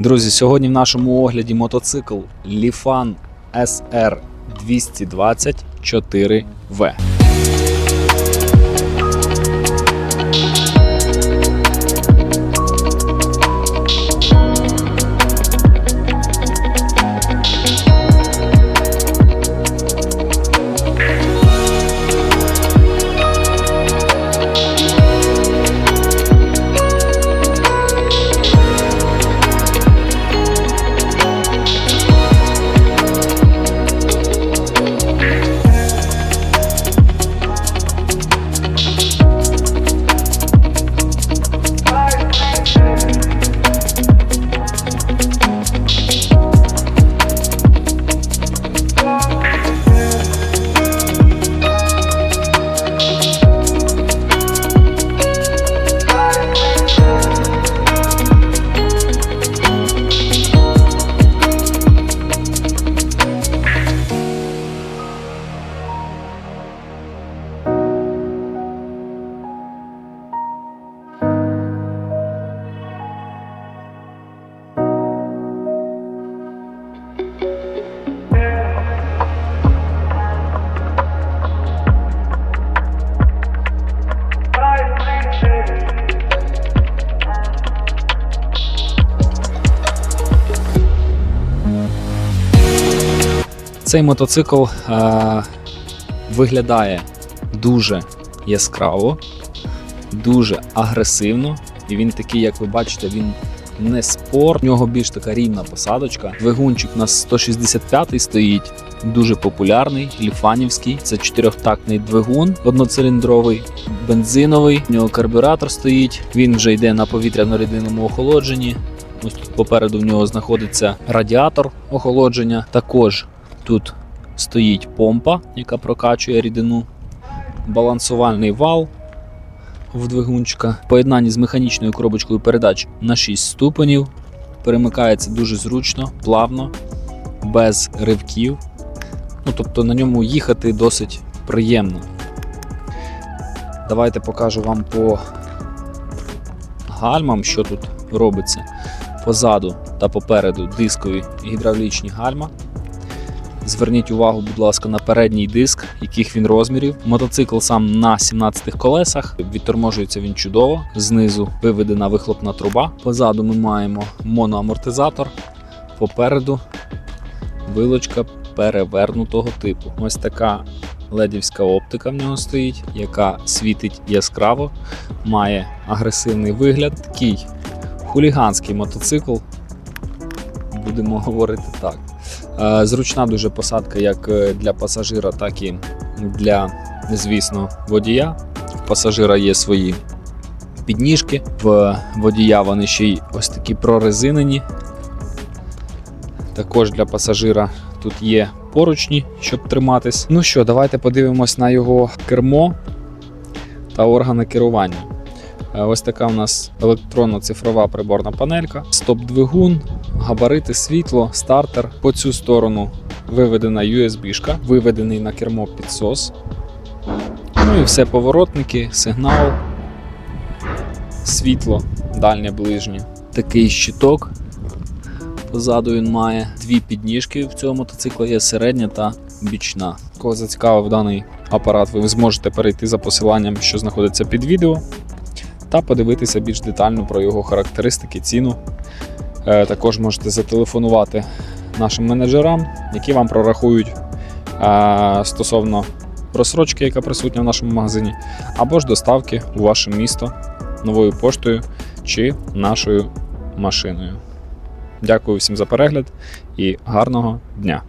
Друзі, сьогодні в нашому огляді мотоцикл Lifan SR 220 4V. Цей мотоцикл е, виглядає дуже яскраво, дуже агресивно. І він такий, як ви бачите, він не спорт. У нього більш така рівна посадочка. Двигунчик у нас 165 стоїть, дуже популярний, ліфанівський. Це чотирьохтактний двигун, одноциліндровий, бензиновий. У нього карбюратор стоїть. Він вже йде на повітряно-рідинному охолодженні. Ось тут попереду в нього знаходиться радіатор охолодження. Також Тут стоїть помпа, яка прокачує рідину, балансувальний вал в двигунчика. В поєднанні з механічною коробочкою передач на 6 ступенів. Перемикається дуже зручно, плавно, без ривків. Ну, тобто на ньому їхати досить приємно. Давайте покажу вам по гальмам, що тут робиться. Позаду та попереду дискові гідравлічні гальма. Зверніть увагу, будь ласка, на передній диск, яких він розмірів. Мотоцикл сам на 17 колесах. Відторможується він чудово. Знизу виведена вихлопна труба. Позаду ми маємо моноамортизатор. Попереду вилочка перевернутого типу. Ось така ледівська оптика в нього стоїть, яка світить яскраво, має агресивний вигляд. Такий хуліганський мотоцикл. Будемо говорити так. Е, Зручна дуже посадка як е, для пасажира, так і для, звісно, водія. В пасажира є свої підніжки, в водія вони ще й ось такі прорезинені. Також для пасажира тут є поручні, щоб триматись. Ну що, давайте подивимось на його кермо та органи керування. Е, Ось така у нас електронно-цифрова приборна панелька, стоп-двигун, габарити, світло, стартер. По цю сторону виведена USB-шка, виведений на кермо підсос. Ну і все поворотники, сигнал, світло, дальнє ближнє. Такий щиток. Позаду він має дві підніжки в цьому мотоциклу є середня та бічна. Кого зацікавив даний апарат, ви зможете перейти за посиланням, що знаходиться під відео, та подивитися більш детально про його характеристики, ціну. Е, Також можете зателефонувати нашим менеджерам, які вам прорахують е, стосовно розсрочки, яка присутня в нашому магазині, або ж доставки у ваше місто новою поштою чи нашою машиною. Дякую всім за перегляд і гарного дня!